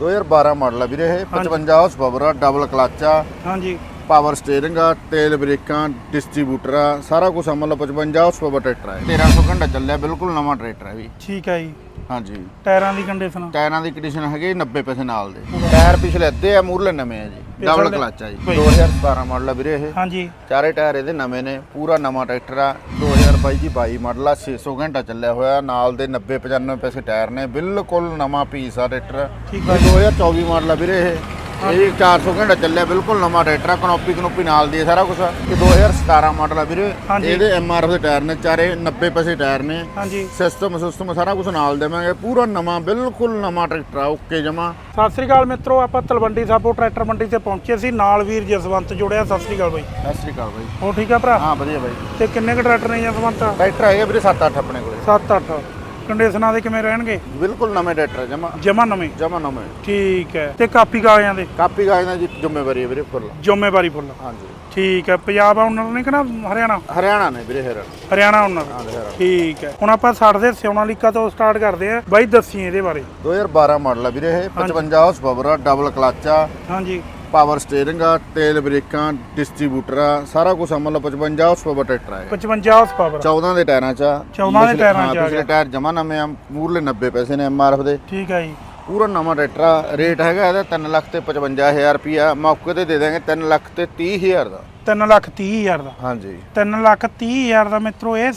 2012 model ਆ ਵੀਰੇ ਇਹ 55 ਹਾਰਸ ਪਾਵਰ ਆ ਡਬਲ ਕਲਚ ਆ। ਹਾਂਜੀ। ਪਾਵਰ ਸਟੀਅਰਿੰਗ ਆ ਤੇਲ ਬ੍ਰੇਕਾਂ ਡਿਸਟ੍ਰੀਬਿਊਟਰ ਆ ਸਾਰਾ ਕੁਝ ਮਤਲਬ 55 ਹਾਰਸ ਪਾਵਰ ਟਰੈਕਟਰ ਆ 1300 ਘੰਟਾ ਚੱਲਿਆ ਬਿਲਕੁਲ ਨਵਾਂ ਟਰੈਕਟਰ ਹੈ ਵੀ। ਠੀਕ ਹੈ ਜੀ। ਹਾਂਜੀ। ਟਾਇਰਾਂ ਦੀ ਕੰਡੀਸ਼ਨ ਟਾਇਰਾਂ ਦੀ ਕੰਡੀਸ਼ਨ ਹੈਗੀ 90 ਪੈਸੇ ਨਾਲ ਦੇ। ਟਾਇਰ ਪਿਛਲੇ ਅੱਧੇ ਆ ਮੂਰਲੇ ਨਵੇਂ ਆ ਜੀ। ਡਬਲ ਕਲਚ ਆ ਜੀ। ਬਈ। 2017 ਮਾਡਲ ਆ ਵੀਰੇ ਇਹ। ਹਾਂਜੀ। ਚਾਰੇ ਟਾਇਰ ਇਹਦੇ ਨਵੇਂ ਨੇ ਪੂਰਾ ਨਵਾਂ ਟਰੈਕਟਰ ਆ। 2022 ਜੀ 22 ਮਾਡਲ ਆ 600 ਘੰਟਾ ਚੱਲਿਆ ਹੋਇਆ। ਨਾਲ ਦੇ 90 95 ਪੈਸੇ ਟਾਇਰ ਨੇ ਬਿਲਕੁਲ ਨਵਾਂ ਪੀਸ ਆ ਟਰੈਕਟਰ। ਠੀਕ ਆ ਇਹ 2024 ਮਾਡਲ ਆ ਵੀਰੇ ਇਹ। ਇਹ 400 ਘੰਟਾ ਚੱਲਿਆ ਬਿਲਕੁਲ ਨਵਾਂ ਟਰੈਕਟਰ ਆ ਕਨੋਪੀ ਕਨੋਪੀ ਨਾਲ ਦੀ ਹੈ ਸਾਰਾ ਕੁਝ ਇਹ 2017 ਮਾਡਲ ਆ ਵੀਰੇ। ਹਾਂਜੀ। ਇਹਦੇ ਐਮਆਰਐਫ ਦੇ ਟਾਇਰ ਨੇ ਚਾਰੇ 90 ਪੈਸੇ ਟਾਇਰ ਨੇ। ਹਾਂਜੀ। ਸਿਸਟਮ ਸਿਸਟਮ ਸਾਰਾ ਕੁਝ ਨਾਲ ਦੇਵਾਂਗੇ ਪੂਰਾ ਨਵਾਂ ਬਿਲਕੁਲ ਨਵਾਂ ਟਰੈਕਟਰ ਆ ਓਕੇ ਜਮਾ। ਸਤਿ ਸ੍ਰੀ ਅਕਾਲ ਮਿੱਤਰੋ ਆਪਾਂ ਤਲਵੰਡੀ ਸਾਬੋ ਟਰੈਕਟਰ ਮੰਡੀ ਤੇ ਪਹੁੰਚੇ ਸੀ ਨਾਲ ਵੀਰ ਜਸਵੰਤ ਜੁੜਿਆ ਸਤਿ ਸ੍ਰੀ ਅਕਾਲ ਬਾਈ। ਸਤਿ ਸ੍ਰੀ ਅਕਾਲ ਬਾਈ। ਹੋ ਠੀਕ ਆ ਭਰਾ? ਹਾਂ ਵਧੀਆ ਬਾਈ। ਤੇ ਕਿੰਨੇ ਕ ਟਰੈਕਟਰ ਨੇ ਜਸਵੰਤ? ਟਰੈਕਟਰ ਹੈਗੇ ਵੀਰੇ 7-8 ਆਪਣੇ ਕੋਲੇ। 7-8 ਕੰਡੀਸ਼ਨਾਂ ਦੇ ਕਿਵੇਂ ਰਹਿਣਗੇ? ਬਿਲਕੁਲ ਨਵੇਂ ਟਰੈਕਟਰ ਜਮਾ। ਜਮਾ ਨਵੇਂ? ਜਮਾ ਨਵੇਂ। ਠੀਕ ਹੈ। ਤੇ ਕਾਪੀ ਕਾਗਜ਼ਾਂ ਦੇ? ਕਾਪੀ ਗਾਇ ਦੀ ਜ਼ਿੰਮੇਵਾਰੀ ਹੈ ਵੀਰੇ ਫੁੱਲ। ਜ਼ਿੰਮੇਵਾਰੀ ਫੁੱਲ। ਹਾਂਜੀ। ਠੀਕ ਹੈ। ਪੰਜਾਬ ਆਉਣਰ ਨੇ ਕਿ ਨਾ ਹਰਿਆਣਾ? ਹਰਿਆਣਾ ਨੇ ਵੀਰੇ ਹਰਿਆਣਾ। ਹਰਿਆਣਾ ਹਰਿਆਣਾ। ਠੀਕ ਹੈ। ਹੁਣ ਆਪਾਂ 60 ਦੇ ਸਿਉਣਾਲੀਕਾ ਤੋਂ ਸਟਾਰਟ ਕਰਦੇ ਆ ਬਾਈ ਦੱਸੀ ਇਹਦੇ ਬਾਰੇ। 2012 ਮਾਡਲ ਆ ਵੀਰੇ ਇਹ 55 ਹਾਰਸ ਪਾਵਰ ਆ ਡਬਲ ਕਲਚ ਆ। ਹਾਂਜੀ। ਪਾਵਰ ਸਟੀਅਰਿੰਗ ਆ ਤੇਲ ਬ੍ਰੇਕਾਂ ਡਿਸਟ੍ਰੀਬਿਊਟਰ ਆ ਸਾਰਾ ਕੁਝ ਮਤਲਬ 55 ਹਾਰਸ ਪਾਵਰ ਟਰੈਕਟਰ ਆ ਇਹ। 55 ਹਾਰਸ ਪਾਵਰ 14 ਦੇ ਟਾਇਰਾਂ ਚ ਆ। 14 ਦੇ ਪਿਛਲੇ- ਟਾਇਰਾਂ ਹਾਂ, ਚ ਆ ਪਿਛਲੇ ਗਿਆ। ਟਾਇਰ ਜਮਾ ਨਵੇਂ ਆ ਮੂਰਲੇ 90 ਪੈਸੇ ਨੇ ਐਮਆਰਐਫ ਦੇ। ਠੀਕ ਹੈ ਜੀ। ਪੂਰਾ ਨਵਾਂ ਟਰੈਕਟਰ ਆ ਰੇਟ ਹੈਗਾ ਇਹਦਾ 3 ਲੱਖ ਤੇ 55000 ਰੁਪਿਆ ਮੌਕੇ ਤੇ ਦੇ ਦਾਂਗੇ 3 ਲੱਖ ਤੇ 30000 ਦਾ। 3 ਲੱਖ 30 ਹਜ਼ਾਰ ਦਾ। ਹਾਂਜੀ। 3 ਲੱਖ 30 ਹਜ਼ਾਰ ਦਾ ਮਿੱਤਰੋ ਇਹ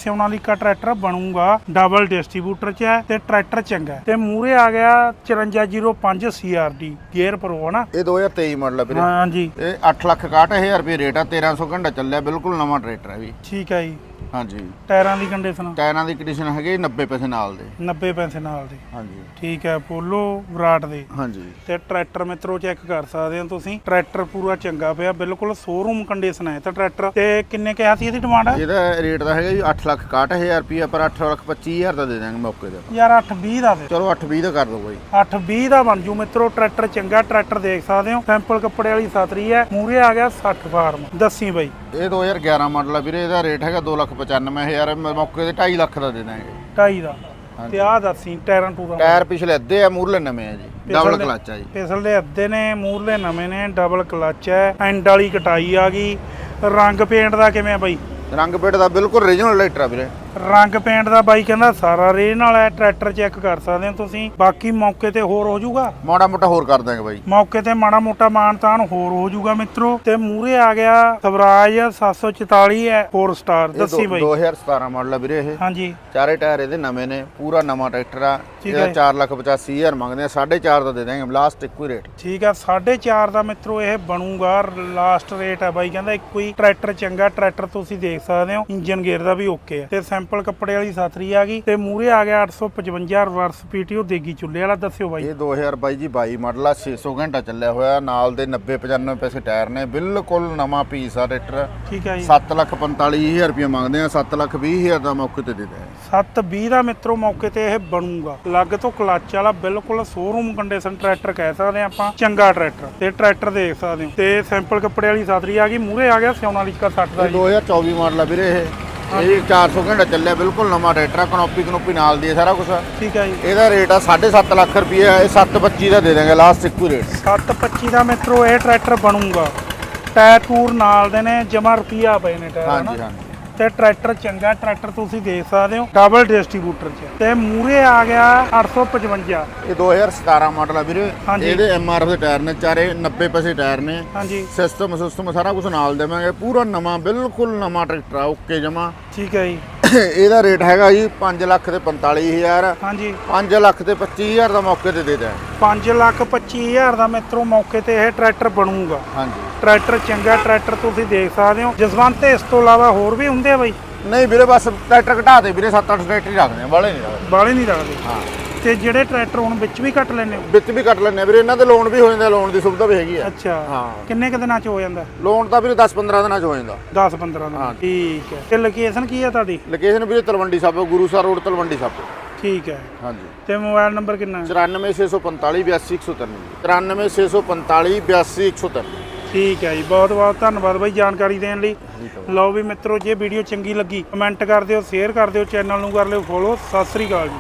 ਟਰੈਕਟਰ ਬਣੂਗਾ ਡਬਲ ਡਿਸਟ੍ਰੀਬਿਊਟਰ ਚ ਹੈ ਤੇ ਟਰੈਕਟਰ ਚੰਗਾ ਤੇ ਮੂਰੇ ਆ ਗਿਆ 5405 CRD ਗੇਅਰ ਪ੍ਰੋ ਹਨਾ? ਇਹ 2023 ਮਾਡਲ ਆ ਵੀਰੇ। ਹਾਂਜੀ। ਇਹ 8 ਲੱਖ 61000 ਰੁਪਏ ਰੇਟ ਆ 1300 ਘੰਟਾ ਚੱਲਿਆ ਬਿਲਕੁਲ ਨਵਾਂ ਟਰੈਕਟਰ ਹੈ ਵੀ। ਠੀਕ ਹੈ ਜੀ। ਹਾਂਜੀ। ਟਾਇਰਾਂ ਦੀ ਕੰਡੀਸ਼ਨ? ਟਾਇਰਾਂ ਦੀ ਕੰਡੀਸ਼ਨ ਹੈਗੀ 90 ਪੈਸੇ ਨਾਲ ਦੇ। 90 ਪੈਸੇ ਨਾਲ ਦੇ। ਹਾਂਜੀ। ਠੀਕ ਹੈ ਪੋਲੋ ਵਿਰਾਟ ਦੇ। ਹਾਂਜੀ। ਤੇ ਟਰੈਕਟਰ ਮਿੱਤਰੋ ਚੈੱਕ ਕਰ ਸਕਦੇ ਹੋ ਤੁਸੀਂ। ਟਰੈਕਟਰ ਪੂਰਾ ਚੰਗਾ ਪਿਆ ਬਿਲਕੁਲ ਸ਼ੋਰੂਮ ਕੰਡੀਸ਼ਨ ਹੈ ਤਾਂ ਟਰੈਕਟਰ। ਤੇ ਕਿੰਨੇ ਕਿਹਾ ਸੀ ਇਹਦੀ ਡਿਮਾਂਡ ਇਹਦਾ ਰੇਟ ਦਾ ਹੈਗਾ ਜੀ 8 ਲੱਖ 61000 ਰੁਪਏ ਪਰ 8 ਲੱਖ 25000 ਦਾ ਦੇ ਦਾਂਗੇ ਮੌਕੇ ਤੇ ਯਾਰ 820 ਦਾ ਦੇ। ਚਲੋ 8 20 ਦਾ ਕਰ ਦੋ ਬਾਈ। 820 ਦਾ ਬਣ ਜੂ ਮਿੱਤਰੋ ਟਰੈਕਟਰ ਚੰਗਾ ਟਰੈਕਟਰ ਦੇਖ ਸਕਦੇ ਹੋ। ਸੈਂਪਲ ਕੱਪੜੇ ਵਾਲੀ ਸਤਰੀ ਹੈ ਮੂਰੇ ਆ ਗਿਆ 60 ਫਾਰਮ। ਦੱਸੀ ਬਾਈ। ਇਹ 2011 ਮਾਡਲ ਆ ਵੀਰੇ ਇਹਦਾ ਰੇਟ ਹੈਗਾ 295000 ਮੌਕੇ ਤੇ 2.5 ਲੱਖ ਦਾ ਦੇ ਦਾਂਗੇ। 2.5 ਦਾ। ਤੇ ਆਹ ਦੱਸੀ ਟਾਇਰਾਂ ਟੂਰਾਂ ਟਾਇਰ ਪਿਛਲੇ ਅੱਧੇ ਆ ਮੂਰਲੇ ਨਵੇਂ ਆ ਜੀ। ਡਬਲ ਕਲਚ ਆ ਜੀ। ਪਿਛਲ ਅੱਧੇ ਨੇ ਮੂਰਲੇ ਨਵੇਂ ਨੇ ਡਬਲ ਕਲਚ ਹੈ। ਐਂਡ ਵਾਲੀ ਕਟਾਈ ਆ ਗਈ। ਰੰਗ ਪੇਂਟ ਦਾ ਕਿਵੇਂ ਆ ਬਾਈ? ਰੰਗ ਪੇਟ ਦਾ ਬਿਲਕੁਲ ਰੀਜਨਲ ਟਰੈਕਟਰ ਆ ਵੀਰੇ। ਰੰਗ ਪੇਂਟ ਦਾ ਬਾਈ ਕਹਿੰਦਾ ਸਾਰਾ ਰੇਨ ਨਾਲ ਹੈ ਟਰੈਕਟਰ ਚੈੱਕ ਕਰ ਸਕਦੇ ਹੋ ਤੁਸੀਂ। ਬਾਕੀ ਮੌਕੇ ਤੇ ਹੋਰ ਹੋ ਜਾਊਗਾ? ਮਾੜਾ ਮੋਟਾ ਹੋਰ ਕਰ ਦਾਂਗੇ ਬਾਈ। ਮੌਕੇ ਤੇ ਮਾੜਾ ਮੋਟਾ ਮਾਨਤਾਨ ਹੋਰ ਹੋ ਜਾਊਗਾ ਮਿੱਤਰੋ। ਤੇ ਮੂਰੇ ਆ ਗਿਆ ਸਵਰਾਜ 744 ਹੈ 4 ਸਟਾਰ ਇਹ ਦੱਸੀ ਦੋ- ਬਾਈ। 2017 ਮਾਡਲ ਆ ਵੀਰੇ ਇਹ। ਹਾਂਜੀ। ਚਾਰੇ ਟਾਇਰ ਇਹਦੇ ਨਵੇਂ ਨੇ ਪੂਰਾ ਨਵਾਂ ਟਰੈਕਟਰ ਆ। ਠੀਕ ਇਹਦਾ ਹੈ। 4 ਲੱਖ 85000 ਮੰਗਦੇ ਆ 4.5 ਦਾ ਦੇ ਦਾਂਗੇ ਲਾਸਟ ਇੱਕੋ ਹੀ ਰੇਟ ਠੀਕ ਆ 4.5 ਦਾ ਮਿੱਤਰੋ ਇਹ ਬਣੂਗਾ ਲਾਸਟ ਰੇਟ ਹੈ ਬਾਈ ਕਹਿੰਦਾ ਇੱਕੋ ਹੀ। ਟਰੈਕਟਰ ਚੰਗਾ ਟਰੈਕਰ ਤੁਸੀਂ ਦੇਖ ਸਕਦੇ ਹੋ ਇੰਜਨ ਗੇਅਰ ਦਾ ਵੀ ਓਕੇ ਹੈ ਤੇ ਸੈਂਪਲ ਕੱਪੜੇ ਵਾਲੀ ਸਾਥਰੀ ਆ ਗਈ ਤੇ ਮੂਰੇ ਆ ਗਿਆ 855 ਰਿਵਰਸ ਪੀਟੀਓ ਦੇਗੀ ਚੁੱਲੇ ਵਾਲਾ ਦੱਸਿਓ ਬਾਈ। ਇਹ 2022 ਜੀ 22 ਮਾਡਲ ਆ 600 ਘੰਟਾ ਚੱਲਿਆ ਹੋਇਆ ਨਾਲ ਦੇ 90 95 ਪੈਸੇ ਟਾਇਰ ਨੇ ਬਿਲਕੁਲ ਨਵਾਂ ਪੀਸ ਆ ਟਰੈਕਟਰ। ਠੀਕ ਹੈ ਜੀ। 7 ਲੱਖ 45000 ਰੁਪਏ ਮੰਗਦੇ ਆ 7 ਲੱਖ 20000 ਦਾ ਮੌਕੇ ਤੇ ਦੇ ਦੇ। 720 ਦਾ ਮਿੱਤਰੋ ਮੌਕੇ ਤੇ ਇਹ ਬਣੂਗਾ। ਲੱਗ ਤੋਂ ਕਲੱਚ ਵਾਲਾ ਬਿਲਕੁਲ ਸ਼ੋਰੂਮ ਕੰਡੀਸ਼ਨ ਟਰੈਕਟਰ ਕਹਿ ਸਕਦੇ ਆਪਾਂ ਚੰਗਾ ਟਰੈਕਟਰ। ਤੇ ਟਰੈਕਟਰ ਦੇਖ ਸਕਦੇ ਹੋ। ਤੇ ਸੈਂਪਲ ਕੱਪੜੇ ਵਾਲੀ ਸਾਥਰੀ ਆ ਗਈ ਮੂਰੇ ਆ ਗਿਆ ਸਿਉਣਾਲੀਕਾ 60 ਦਾ ਇਹ ਜੀ 2024 ਮਾਡਲ ਆ ਵੀਰੇ ਇਹ। ਇਹ 400 ਘੰਟਾ ਚੱਲਿਆ ਬਿਲਕੁਲ ਨਵਾਂ ਟਰੈਕਟਰ ਆ ਕਨੋਪੀ ਕਨੋਪੀ ਨਾਲ ਦੀ ਹੈ ਸਾਰਾ ਕੁਝ ਠੀਕ ਹੈ ਜੀ। ਇਹਦਾ ਰੇਟ ਆ 7.5 ਲੱਖ ਰੁਪਏ ਇਹ 725 ਦਾ ਦੇ ਦਾਂਗੇ ਲਾਸਟ ਇੱਕੋ ਰੇਟ 725 ਦਾ ਮਿੱਤਰੋ ਇਹ ਟਰੈਕਟਰ ਬਣੂਗਾ। ਟਾਇਰ ਟੂਰ ਨਾਲ ਦੇ ਨੇ ਜਮਾ ਰੁਪਿਆ ਪਏ ਨੇ ਟਾਇਰ ਹਾਂਜੀ ਹਾਂਜੀ। ਤੇ ਟਰੈਕਟਰ ਚੰਗਾ ਟਰੈਕਟਰ ਤੁਸੀਂ ਦੇਖ ਸਕਦੇ ਹੋ ਡਬਲ ਡਿਸਟ੍ਰੀਬਿਊਟਰ ਚ। ਤੇ ਮੂਰੇ ਆ ਗਿਆ 855 ਇਹ 2017 ਮਾਡਲ ਆ ਵੀਰੇ। ਹਾਂਜੀ। ਇਹਦੇ ਐਮਆਰਐਫ ਦੇ ਟਾਇਰ ਨੇ ਚਾਰੇ 90 ਪੈਸੇ ਟਾਇਰ ਨੇ। ਹਾਂਜੀ। ਸਿਸਟਮ ਸਿਸਟਮ ਸਾਰਾ ਕੁਝ ਨਾਲ ਦੇਵਾਂਗੇ। ਪੂਰਾ ਨਵਾਂ ਬਿਲਕੁਲ ਨਵਾਂ ਟਰੈਕਟਰ ਆ ਓਕੇ ਜਮਾ। ਠੀਕ ਹੈ ਜੀ। ਇਹਦਾ ਰੇਟ ਹੈਗਾ ਜੀ 5 ਲੱਖ ਤੇ 45000 ਹਾਂਜੀ। 5 ਲੱਖ ਤੇ 25000 ਦਾ ਮੌਕੇ ਤੇ ਦੇ ਦਾਂ 5 ਲੱਖ 25 ਹਜ਼ਾਰ ਦਾ ਮਿੱਤਰੋ ਮੌਕੇ ਤੇ ਇਹ ਟਰੈਕਟਰ ਬਣੂਗਾ। ਹਾਂਜੀ। ਟਰੈਕਟਰ ਚੰਗਾ ਟਰੈਕਟਰ ਤੁਸੀਂ ਦੇਖ ਸਕਦੇ ਹੋ। ਜਸਵੰਤ ਇਸ ਤੋਂ ਇਲਾਵਾ ਹੋਰ ਵੀ ਹੁੰਦੇ ਆ ਬਾਈ? ਨਹੀਂ ਵੀਰੇ ਬਸ ਟਰੈਕਟਰ ਘਟਾ ਦੇ ਵੀਰੇ 7-8 ਟਰੈਕਟਰ ਹੀ ਰੱਖਦੇ ਆ ਵਾਲੇ ਨਹੀਂ ਰੱਖਦੇ। ਬਾਲੇ ਨਹੀਂ ਰੱਖਦੇ? ਹਾਂ। ਤੇ ਜਿਹੜੇ ਟਰੈਕਟਰ ਹੁਣ ਵਿੱਚ ਵੀ ਕੱਟ ਲੈਣੇ ਵਿੱਚ ਵੀ ਕੱਟ ਲੈਣੇ ਵੀਰੇ ਇਹਨਾਂ ਦੇ ਲੋਨ ਵੀ ਹੋ ਜਾਂਦਾ ਲੋਨ ਦੀ ਸੁਵਿਧਾ ਵੀ ਹੈਗੀ ਆ। ਅੱਛਾ। ਹਾਂ। ਕਿੰਨੇ ਕੁ ਦਿਨਾਂ ਚ ਹੋ ਜਾਂਦਾ? ਲੋਨ ਤਾਂ ਵੀਰੇ 10-15 ਦਿਨਾਂ ਚ ਹੋ ਜਾਂਦਾ। 10 15 ਦਿਨ ਠੀਕ ਹੈ। ਤੇ ਲੋਕੇਸ਼ਨ ਕੀ ਹੈ ਤੁਹਾਡੀ? ਲੋਕੇਸ਼ਨ ਵੀਰੇ ਤਲਵੰਡੀ ਸਾਬੋ ਗੁਰੂਸਰ ਰੋਡ ਤਲਵੰਡੀ ਸਾਬੋ ਠੀਕ ਹੈ। ਹਾਂਜੀ। ਤੇ ਮੋਬਾਈਲ ਨੰਬਰ ਕਿੰਨਾ ਹੈ? 94645 82193 94645 82193 ਠੀਕ ਹੈ ਜੀ ਬਹੁਤ ਬਹੁਤ ਧੰਨਵਾਦ ਬਾਈ ਜਾਣਕਾਰੀ ਦੇਣ ਲਈ। ਲਓ ਵੀ ਮਿੱਤਰੋ ਜੇ ਵੀਡੀਓ ਚੰਗੀ ਲੱਗੀ ਕਮੈਂਟ ਕਰ ਦਿਓ ਸ਼ੇਅਰ ਕਰ ਦਿਓ ਚੈਨਲ ਨੂੰ ਕਰ ਲਿਓ ਫੋਲੋ ਸਤਿ ਸ੍ਰੀ ਅਕਾਲ ਜੀ।